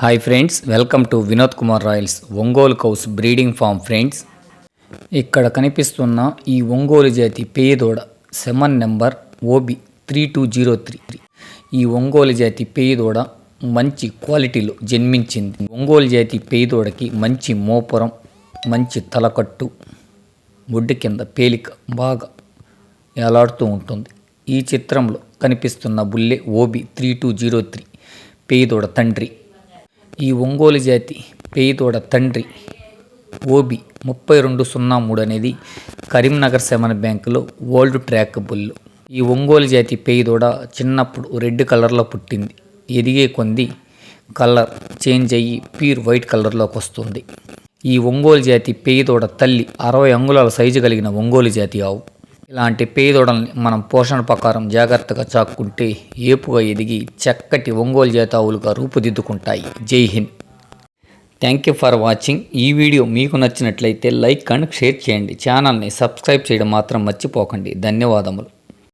Hi friends welcome to Vinod Kumar royals Ongole cows breeding farm friends ఇక్కడ కనిపిస్తున్న ఈ ఒంగోలు జాతి పేదోడ semen number OB three two zero three. ఈ ఒంగోలు జాతి పేదోడ మంచి క్వాలిటీలో జన్మించింది. ఒంగోలు జాతి పేదోడకి మంచి మోపురం మంచి తలకట్టు బొడ్డు కింద పేలిక బాగా ఎలాడుతూ ఉంటుంది. ఈ చిత్రంలో కనిపిస్తున్న బుల్లె OB three two zero three పేదోడ తండ్రి. ఈ ఒంగోలు జాతి పేయితోడ తండ్రి ఓబి ముప్పై రెండు సున్నా మూడు అనేది కరీంనగర్ సెమన్ బ్యాంకులో ఓల్డ్ ట్రాక్ బుల్లు. ఈ ఒంగోలు జాతి పేదోడ చిన్నప్పుడు రెడ్ కలర్లో పుట్టింది. ఎదిగే కొంది కలర్ చేంజ్ అయ్యి ప్యూర్ వైట్ కలర్లోకి వస్తుంది. ఈ ఒంగోలు జాతి పేదోడ తల్లి అరవై అంగుళాల సైజు కలిగిన ఒంగోలు జాతి ఆవు. ఇలాంటి పేదోడల్ని మనం పోషణ ప్రకారం జాగ్రత్తగా చాక్కుంటే ఏపుగా ఎదిగి చక్కటి ఒంగోలు జేతావులుగా రూపుదిద్దుకుంటాయి. Jai Hind. Thank you for watching ఈ వీడియో మీకు నచ్చినట్లయితే లైక్ అండ్ షేర్ చేయండి. ఛానల్ని సబ్స్క్రైబ్ చేయడం మాత్రం మర్చిపోకండి. ధన్యవాదములు.